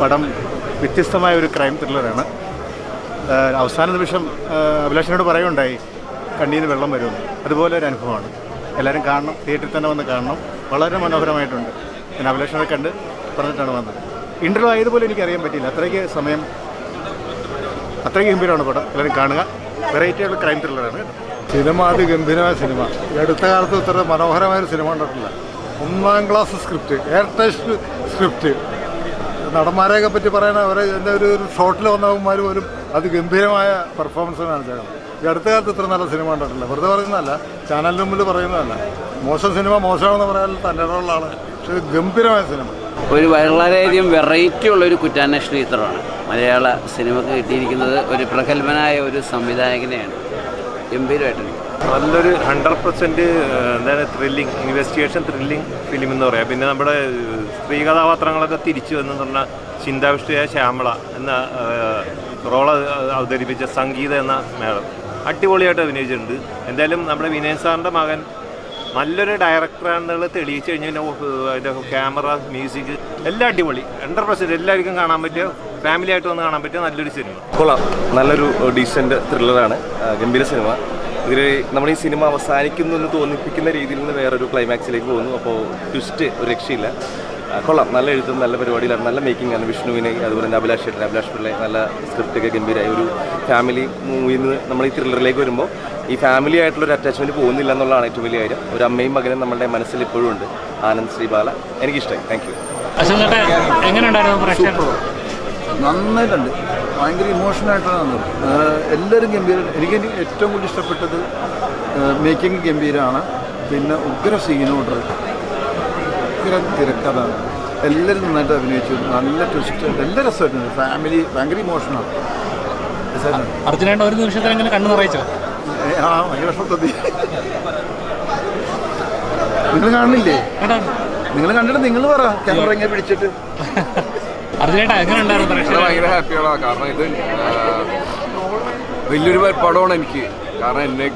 പടം വ്യത്യസ്തമായ ഒരു ക്രൈം ത്രില്ലറാണ് അവസാന നിമിഷം അഭിലാഷനോട് പറയുണ്ടായി കണ്ണീന്ന് വെള്ളം വരുമെന്ന് അതുപോലെ ഒരു അനുഭവമാണ്. എല്ലാവരും കാണണം തിയേറ്ററിൽ തന്നെ വന്ന് കാണണം. വളരെ മനോഹരമായിട്ടുണ്ട്. ഞാൻ അഭിലാഷനെ കണ്ട് പറഞ്ഞിട്ടാണ് വന്നത്. ഇന്റർവ്യൂ ആയതുപോലെ എനിക്ക് അറിയാൻ പറ്റിയില്ല. അത്രയ്ക്ക് സമയം അത്രയ്ക്ക് ഗംഭീരമാണ് പടം. എല്ലാവരും കാണുക. വെറൈറ്റി ക്രൈം ത്രില്ലറാണ് സിനിമ സിനിമ അതിഗംഭീരമായ സിനിമ. അടുത്ത കാലത്ത് ഇത്ര മനോഹരമായ സിനിമ കണ്ടിട്ടില്ല. ഒന്നാം class script air test script നടന്മാരെയൊക്കെ പറ്റി പറയണ അവരെ എന്റെ ഒരു ഷോട്ടിൽ വന്നവന്മാർ പോലും അത് ഗംഭീരമായ പെർഫോമൻസ് കാണിച്ചേക്കണം ഈ അടുത്ത കാലത്ത് ഇത്ര നല്ല സിനിമ കണ്ടിട്ടില്ല. വെറുതെ പറയുന്നതല്ല ചാനലിന് മുമ്പിൽ പറയുന്നതല്ല. മോശം സിനിമ മോശമാണെന്ന് പറയാൻ തന്റെ ഇടമുള്ളതാണ് പക്ഷേ ഗംഭീരമായ സിനിമ ഒരു വളരെയധികം വെറൈറ്റി ഉള്ള ഒരു കുറ്റാന്വേഷണ ചിത്രമാണ്. മലയാള സിനിമക്ക് കിട്ടിയിരിക്കുന്നത് ഒരു പ്രഗത്ഭനായ ഒരു സംവിധായകനെയാണ്. ഗംഭീരമായിട്ടുണ്ട് നല്ലൊരു ഹൺഡ്രഡ് പെർസെന്റ് എന്താണ് ത്രില്ലിങ് ഇൻവെസ്റ്റിഗേഷൻ ത്രില്ലിങ് ഫിലിം എന്ന് പറയാം. പിന്നെ നമ്മുടെ സ്ത്രീ കഥാപാത്രങ്ങളൊക്കെ തിരിച്ചു വന്നു പറഞ്ഞ ചിന്താവിഷ്ടയായ ശ്യാമള എന്ന റോൾ അവതരിപ്പിച്ച സംഗീത എന്ന മേളം അടിപൊളിയായിട്ട് അഭിനയിച്ചിട്ടുണ്ട്. എന്തായാലും നമ്മുടെ വിനയൻ സാറിന്റെ മകൻ നല്ലൊരു ഡയറക്ടറാണെന്നുള്ളത് തെളിയിച്ചു കഴിഞ്ഞാൽ അതിന്റെ ക്യാമറ മ്യൂസിക് എല്ലാം അടിപൊളി. ഹൺഡ്രഡ് പെർസെന്റ് എല്ലാവർക്കും കാണാൻ പറ്റിയ ഫാമിലി ആയിട്ട് വന്ന് കാണാൻ പറ്റിയ നല്ലൊരു സിനിമ കൊള്ളാം. നല്ലൊരു ഡീസന്റ് ത്രില്ലറാണ് ഗംഭീര സിനിമ ഇതിൽ നമ്മൾ ഈ സിനിമ അവസാനിക്കുന്നു എന്ന് തോന്നിപ്പിക്കുന്ന രീതിയിൽ നിന്ന് വേറൊരു ക്ലൈമാക്സിലേക്ക് പോകുന്നു. അപ്പോൾ ട്വിസ്റ്റ് ഒരു രക്ഷയില്ല. കൊള്ളാം. നല്ല എഴുത്തും നല്ല പരിപാടിയിലാണ്. നല്ല മേക്കിംഗ് ആണ്. വിഷ്ണുവിനെ അതുപോലെ തന്നെ അഭിലാഷ് ചേട്ടൻ അഭിലാഷ് പിള്ളെ നല്ല സ്ക്രിപ്റ്റൊക്കെ ഗംഭീരമായി ഒരു ഫാമിലി മൂവിയിൽ നിന്ന് നമ്മൾ ഈ ത്രില്ലറിലേക്ക് വരുമ്പോൾ ഈ ഫാമിലി ആയിട്ടുള്ള ഒരു അറ്റാച്ച്മെന്റ് പോകുന്നില്ല എന്നുള്ളതാണ് ഏറ്റവും വലിയ കാര്യം. ഒരു അമ്മയും മകനും നമ്മുടെ മനസ്സിൽ ഇപ്പോഴും ഉണ്ട്. ആനന്ദ് ശ്രീബാല. എനിക്കിഷ്ടമായി താങ്ക് യു നന്നായിട്ടുണ്ട്. ഭയങ്കര ഇമോഷണലായിട്ടാണ് വന്നത്. എല്ലാവരും ഗംഭീര എനിക്ക് ഏറ്റവും കൂടുതൽ ഇഷ്ടപ്പെട്ടത് മേക്കിംഗ് ഗംഭീരമാണ് പിന്നെ ഉഗ്ര സീനോട് ഉഗ്ര തിരക്കഥ. എല്ലാവരും നന്നായിട്ട് അഭിനയിച്ചു. നല്ല ട്വിസ്റ്റ് നല്ല രസമായിട്ടുണ്ട്. ഫാമിലി ഭയങ്കര ഇമോഷനാണ് അർജുനായിട്ട് ഒരു നിമിഷത്തിൽ എങ്ങനെ കണ്ണു നിറയിച്ചോ ആ ഭയങ്കര നിങ്ങൾ കാണുന്നില്ലേ? നിങ്ങൾ കണ്ടിട്ട് നിങ്ങൾ പറ. ക്യാമറ ഇങ്ങനെ പിടിച്ചിട്ട്. അർജുനേട്ട ഭയങ്കര ഹാപ്പിയാണ് കാരണം ഇത് വലിയൊരു പടമാണ് എനിക്ക്. കാരണം എന്നെ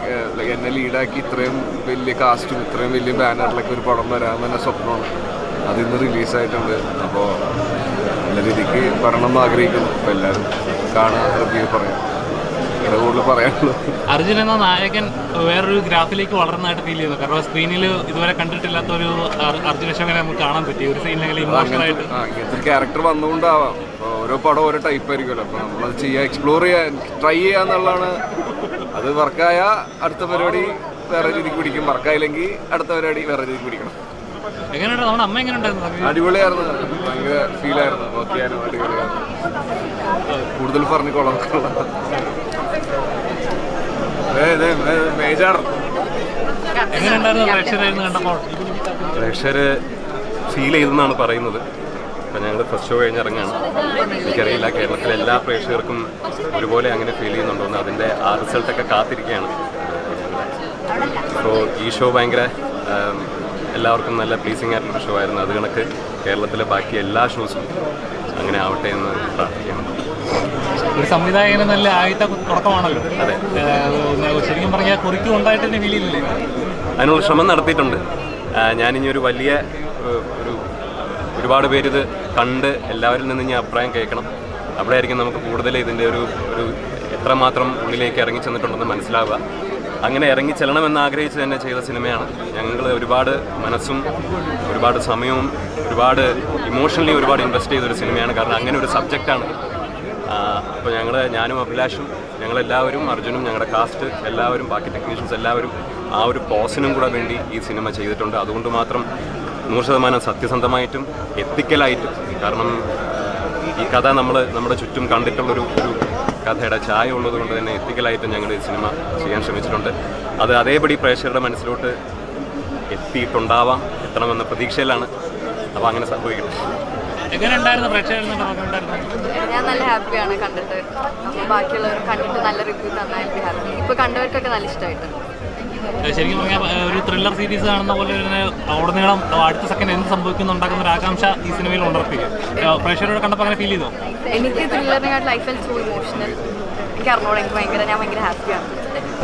എന്നെ ലീഡാക്കി ഇത്രയും വലിയ കാസ്റ്റും ഇത്രയും വലിയ ബാനറിലൊക്കെ ഒരു പടം വരാൻ തന്നെ സ്വപ്നമാണ്. അതിന്ന് റിലീസായിട്ടുണ്ട് അപ്പോൾ നല്ല രീതിക്ക് വരണം എന്ന് ആഗ്രഹിക്കുന്നു. എല്ലാവരും കാണാൻ റിവ്യൂ പറയാം. ഇവിടെ കൂടുതൽ പറയാനുള്ളത് അർജുൻ എന്ന നായകൻ വേറൊരു ഗ്രാഫിലേക്ക് വളർന്നതായിട്ട് ഫീൽ ചെയ്യുന്നു കാരണം സ്ക്രീനിൽ ഇതുവരെ കണ്ടിട്ടില്ലാത്ത ഒരു അർ- അർജുന അശോകനെ നമുക്ക് കാണാൻ പറ്റി. ഒരു ആ, ഇങ്ങനത്തെ ക്യാരക്ടർ വന്നുകൊണ്ടാവാം. ഓരോ പടം ഓരോ ടൈപ്പ് ആയിരിക്കുമല്ലോ. അപ്പോൾ നമ്മളത് ചെയ്യുക എക്സ്പ്ലോർ ചെയ്യാൻ ട്രൈ ചെയ്യുക എന്നുള്ളതാണ്. അത് വർക്കായ അടുത്ത പരിപാടി വേറെ രീതിക്ക് പിടിക്കും. വർക്കായില്ലെങ്കിൽ അടുത്ത പരിപാടി വേറെ രീതിക്ക് പിടിക്കണം. എങ്ങനെയുണ്ട്? നമ്മുടെ അമ്മ എങ്ങനെയുണ്ടായിരുന്നു? അടിപൊളിയായിരുന്നു. ഭയങ്കര ഫീലായിരുന്നു നോക്കിയാലും അടിപൊളിയായിരുന്നു. കൂടുതൽ പറഞ്ഞിക്കോളാം മേജർ. പ്രേക്ഷകർ ഫീൽ ചെയ്തെന്നാണ് പറയുന്നത്. അപ്പം ഞങ്ങൾ ഫസ്റ്റ് ഷോ കഴിഞ്ഞിറങ്ങാണ് എനിക്കറിയില്ല കേരളത്തിലെ എല്ലാ പ്രേക്ഷകർക്കും ഒരുപോലെ അങ്ങനെ ഫീൽ ചെയ്യുന്നുണ്ടോന്ന് അതിന്റെ ആ റിസൾട്ടൊക്കെ കാത്തിരിക്കുകയാണ്. അപ്പോൾ ഈ ഷോ ഭയങ്കര എല്ലാവർക്കും നല്ല പ്ലീസിങ് ആയിട്ടുള്ള ഷോ ആയിരുന്നു. അത് കണക്ക് കേരളത്തിലെ ബാക്കി എല്ലാ ഷോസും അങ്ങനെ ആവട്ടെ എന്ന് പ്രാർത്ഥിക്കുന്നു ഒരു സംവിധായകന് നല്ല ആദ്യത്തെ തുടക്കമാണല്ലോ. അതെ. ശരിക്കും പറഞ്ഞാൽ കുറിക്കും ഉണ്ടായിട്ട് തന്നെ ഫീൽ ചെയ്തില്ലേ അതിനുള്ള ശ്രമം നടത്തിയിട്ടുണ്ട്. ഞാനിനി ഒരു വലിയ ഒരു ഒരുപാട് പേര് ഇത് കണ്ട് എല്ലാവരിൽ നിന്നും ഞാൻ അഭിപ്രായം കേൾക്കണം. അവിടെ ആയിരിക്കും നമുക്ക് കൂടുതൽ ഇതിന്റെ ഒരു ഒരു എത്രമാത്രം ഉള്ളിലേക്ക് ഇറങ്ങി ചെന്നിട്ടുണ്ടെന്ന് മനസ്സിലാവുക. അങ്ങനെ ഇറങ്ങി ചെല്ലണമെന്ന് ആഗ്രഹിച്ച് തന്നെ ചെയ്ത സിനിമയാണ്. ഞങ്ങൾ ഒരുപാട് മനസ്സും ഒരുപാട് സമയവും ഒരുപാട് ഇമോഷണലി ഒരുപാട് ഇൻവെസ്റ്റ് ചെയ്തൊരു സിനിമയാണ്. കാരണം അങ്ങനെ ഒരു സബ്ജക്റ്റാണ് അപ്പോൾ ഞങ്ങൾ ഞാനും അഭിലാഷും ഞങ്ങളെല്ലാവരും അർജുനും ഞങ്ങളുടെ കാസ്റ്റ് എല്ലാവരും ബാക്കി ടെക്നീഷ്യൻസ് എല്ലാവരും ആ ഒരു പോസിനും കൂടെ വേണ്ടി ഈ സിനിമ ചെയ്തിട്ടുണ്ട്. അതുകൊണ്ട് മാത്രം നൂറ് ശതമാനം സത്യസന്ധമായിട്ടും എത്തിക്കലായിട്ടും കാരണം ഈ കഥ നമ്മൾ നമ്മുടെ ചുറ്റും കണ്ടിട്ടുള്ളൊരു ഒരു കഥയുടെ ചായ ഉള്ളത് കൊണ്ട് തന്നെ എത്തിക്കലായിട്ട് ഞങ്ങൾ ഈ സിനിമ ചെയ്യാൻ ശ്രമിച്ചിട്ടുണ്ട്. അത് അതേപടി പ്രേക്ഷകരുടെ മനസ്സിലോട്ട് എത്തിയിട്ടുണ്ടാവാം എത്തണമെന്ന പ്രതീക്ഷയിലാണ്. അപ്പോൾ അങ്ങനെ സംഭവിക്കട്ടെ എങ്ങനെയുണ്ടായിരുന്നു പ്രേക്ഷകർ ഉണ്ടായിരുന്നു ഞാൻ നല്ല ഹാപ്പിയാണ് കണ്ടിട്ട്. അപ്പോൾ ബാക്കിയുള്ളവർ കണ്ടിട്ട് നല്ല റിവ്യൂ തന്നായിരുന്നു ഹാപ്പി ഇപ്പോൾ കണ്ടവർക്കൊക്കെ നല്ല ഇഷ്ടമായിട്ടുണ്ട് ശരിക്കും പറഞ്ഞാൽ ഒരു ത്രില്ലർ സീരീസ് കാണുന്ന പോലെ തന്നെ ഉടനീളം അടുത്ത സെക്കൻഡ് എന്ത് സംഭവിക്കുന്നുണ്ടാക്കുന്ന ഒരു ആകാംക്ഷ ഈ സിനിമയിൽ ഉണർത്തി. പ്രേക്ഷകരോട് കണ്ടപ്പോൾ അങ്ങനെ ഫീൽ ചെയ്തോ? എനിക്ക് ത്രില്ലറിനെക്കാട്ട് ലൈഫ് ആൻഡ് സോ ഇമോഷണൽ എനിക്ക് അറിഞ്ഞോളൂ എനിക്ക് ഭയങ്കര ഞാൻ ഭയങ്കര ഹാപ്പിയാണ്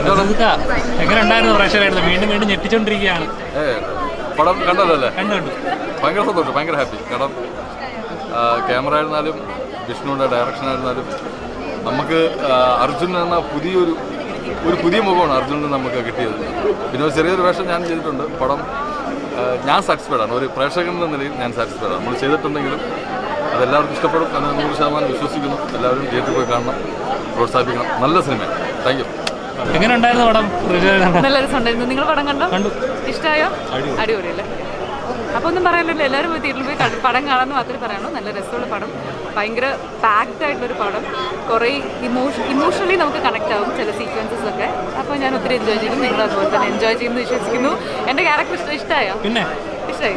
സുഹൃത്ത, എങ്ങനെയുണ്ടായിരുന്നു പ്രേക്ഷകരായിരുന്നു? വീണ്ടും വീണ്ടും ഞെട്ടിച്ചോണ്ടിരിക്കുകയാണ്. പടം കണ്ടതല്ലേ? കണ്ടു കണ്ടു. ഭയങ്കര സന്തോഷം ഭയങ്കര ഹാപ്പി കാരണം ക്യാമറ ആയിരുന്നാലും വിഷ്ണുവിന്റെ ഡയറക്ഷൻ ആയിരുന്നാലും നമുക്ക് അർജുൻ എന്ന പുതിയൊരു ഒരു പുതിയ മുഖമാണ് അർജുനിൽ നമുക്ക് കിട്ടിയത്. പിന്നെ ഒരു ചെറിയൊരു വേഷം ഞാൻ ചെയ്തിട്ടുണ്ട്. പടം ഞാൻ സാറ്റിസ്ഫൈഡ് ആണ്. ഒരു പ്രേക്ഷകൻ എന്ന നിലയിൽ ഞാൻ സാറ്റിസ്ഫൈഡ് ആണ്. നമ്മൾ ചെയ്തിട്ടുണ്ടെങ്കിലും അതെല്ലാവർക്കും ഇഷ്ടപ്പെടും എന്ന് നൂറ് ശതമാനം വിശ്വസിക്കുന്നു. എല്ലാവരും തിയേറ്ററിൽ പോയി കാണണം പ്രോത്സാഹിപ്പിക്കണം. നല്ല സിനിമയാണ് താങ്ക് യു എങ്ങനെ ഉണ്ടായിരുന്നു പടം? നല്ല രസമുണ്ടായിരുന്നു. നിങ്ങൾ പടം കണ്ടോ? കണ്ടു. ഇഷ്ടമായോ അടിപൊളിയല്ലേ? അപ്പൊ ഒന്നും പറയാനില്ല എല്ലാവരും പോയി തിയേറ്ററിൽ പോയി പടം കാണാമെന്ന് മാത്രമേ പറയാനുള്ളൂ. നല്ല രസമുള്ള പടം. ഭയങ്കര പാക്ഡ് ആയിട്ടുള്ളൊരു പടം. കുറേ ഇമോഷൻ ഇമോഷണലി നമുക്ക് കണക്ട് ആവും ചില സീക്വൻസസ് ഒക്കെ. അപ്പോൾ ഞാൻ ഒത്തിരി എൻജോയ് ചെയ്യും. നിങ്ങൾ അതുപോലെ തന്നെ എൻജോയ് ചെയ്യുന്നു വിശ്വസിക്കുന്നു. എന്റെ ക്യാരക്ടർ ഇഷ്ടം ഇഷ്ടമായോ പിന്നെ ഇച്ചിരി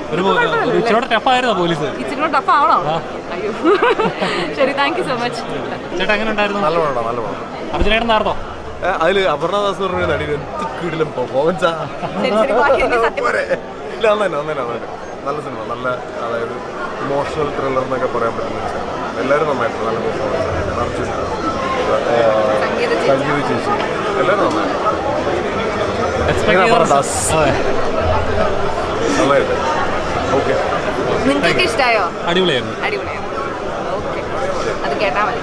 ടഫ് ആവണോ? അയ്യോ. ശരി താങ്ക് യു സോ മച്ച് ചേട്ടാ എങ്ങനെ ഉണ്ടായിരുന്നു? നല്ല പടം നല്ല പടം അർജുനേട്ടൻ നേർന്നോ അതിൽ അപർണദാസ് പറഞ്ഞ നടി എന്ത് കിടിലും പെർഫോമൻസാ ഇല്ല അന്ന് തന്നെ അന്ന് തന്നെ അന്ന് തന്നെ. നല്ല സിനിമ നല്ല അതായത് ഇമോഷണൽ ത്രില്ലർ എന്നൊക്കെ പറയാൻ പറ്റുന്ന ഒരു സിനിമ എല്ലാവരും നന്നായിട്ടുണ്ട് നല്ല പെർഫോമൻസ് അർജുൻ സംഗീത ചേച്ചി. എല്ലാവരും നന്നായിട്ട് എക്സ്പെക്ട് അപർണദാസ്. അതെ. നന്നായിട്ട് ഓക്കെ നിങ്ങൾക്ക് ഇഷ്ടമായോ അടിപൊളിയായിരുന്നു. അടിപൊളിയായിരുന്നു. ഓക്കെ അത് കേട്ടാൽ മതി.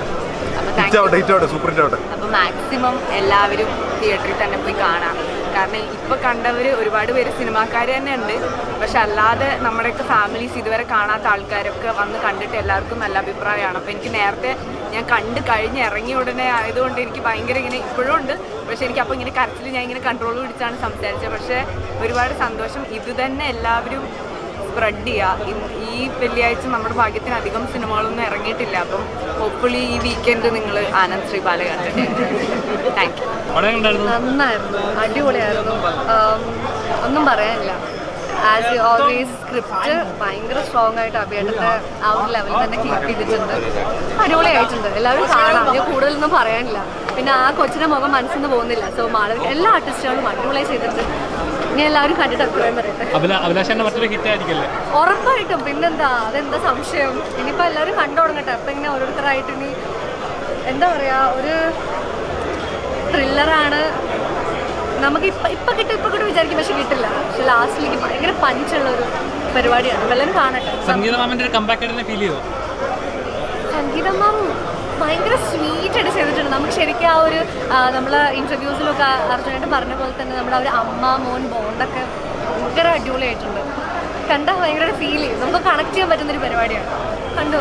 അപ്പോൾ താങ്ക് ഹിറ്റ് ആവട്ടെ ഹിറ്റ് ആവട്ടെ സൂപ്പർ ഹിറ്റ് ആവട്ടെ. അപ്പോൾ മാക്സിമം എല്ലാവരും തിയേറ്ററിൽ തന്നെ പോയി കാണാം. കാരണം ഇപ്പൊ കണ്ടവർ ഒരുപാട് പേര് സിനിമാക്കാർ തന്നെ ഉണ്ട് പക്ഷെ അല്ലാതെ നമ്മുടെയൊക്കെ ഫാമിലീസ് ഇതുവരെ കാണാത്ത ആൾക്കാരൊക്കെ വന്ന് കണ്ടിട്ട് എല്ലാവർക്കും നല്ല അഭിപ്രായമാണ്. അപ്പൊ എനിക്ക് നേരത്തെ ഞാൻ കണ്ട് കഴിഞ്ഞ് ഇറങ്ങിയ ഉടനെ ആയതുകൊണ്ട് എനിക്ക് ഭയങ്കര ഇങ്ങനെ ഇപ്പോഴും ഉണ്ട്. പക്ഷെ എനിക്ക് അപ്പോൾ ഇങ്ങനെ കരച്ചിൽ ഞാൻ ഇങ്ങനെ കൺട്രോൾ പിടിച്ചാണ് സംസാരിച്ചത്. പക്ഷെ ഒരുപാട് സന്തോഷം. ഇത് തന്നെ എല്ലാവരും സ്പ്രെഡ് ചെയ്യുക ഈ വെള്ളിയാഴ്ച നമ്മുടെ ഭാഗ്യത്തിന് അധികം സിനിമകളൊന്നും ഇറങ്ങിയിട്ടില്ല. അപ്പം ഹോപ്പ്ഫുള്ളി ഈ വീക്കെൻഡ് നിങ്ങൾ ആനന്ദ് ശ്രീബാല കണ്ടിട്ട്. താങ്ക് യു നന്നായിരുന്നു. അടിപൊളിയായിരുന്നു. ഒന്നും പറയാനില്ല. ആസ് യു ഓൾവേസ് സ്ക്രിപ്റ്റ് ഭയങ്കര സ്ട്രോങ് ആയിട്ട് അഭിയേട്ടത്തെ ആ ഒരു ലെവലിൽ തന്നെ കീപ്പ് ചെയ്തിട്ടുണ്ട്. അടിപൊളിയായിട്ടുണ്ട്. എല്ലാവരും കാണാം. ഞാൻ കൂടുതലൊന്നും പറയാനില്ല. പിന്നെ ആ കൊച്ചിന്റെ മുഖം മനസ്സിൽ നിന്ന് പോകുന്നില്ല. സോ മാളവിക എല്ലാ ആർട്ടിസ്റ്റുകളും അടിപൊളിയായി ചെയ്തിട്ടുണ്ട്. എല്ലാവരും കണ്ടിട്ട് അഭിപ്രായം പറയട്ടെ. അഭില അഭിലാഷന്റെ മറ്റൊരു ഹിറ്റ് ആയിരിക്കല്ലേ? ഉറപ്പായിട്ടും. പിന്നെന്താ? അതെന്താ സംശയം? ഇനിയിപ്പോ എല്ലാവരും കണ്ടു തുടങ്ങട്ടെ. അപ്പം ഇങ്ങനെ ഓരോരുത്തരായിട്ട് ഇനി എന്താ പറയാ ഒരു ത്രില്ലറാണ് നമുക്ക് ഇപ്പൊ ഇപ്പൊ കിട്ടും ഇപ്പൊ കിട്ടും വിചാരിക്കും പക്ഷെ കിട്ടില്ല. പക്ഷെ ലാസ്റ്റിലേക്ക് ഭയങ്കര പഞ്ചുള്ള ഒരു പരിപാടിയാണ്. എല്ലാവരും കാണട്ടെ. സംഗീത മാമിന്റെ ഒരു കമ്പാക്ക് ഫീൽ ചെയ്യോ സംഗീതം മാം ഭയങ്കര സ്വീറ്റായിട്ട് ചെയ്തിട്ടുണ്ട്. നമുക്ക് ശരിക്കും ആ ഒരു നമ്മൾ ഇന്റർവ്യൂസിലൊക്കെ അർജുനായിട്ട് പറഞ്ഞ പോലെ തന്നെ നമ്മുടെ ഒരു അമ്മ മോൻ ബോണ്ടൊക്കെ ഭയങ്കര അടിപൊളിയായിട്ടുണ്ട്. കണ്ടാൽ ഭയങ്കര ഫീൽ ചെയ്യും നമുക്ക് കണക്ട് ചെയ്യാൻ പറ്റുന്നൊരു പരിപാടിയാണ്. കണ്ടു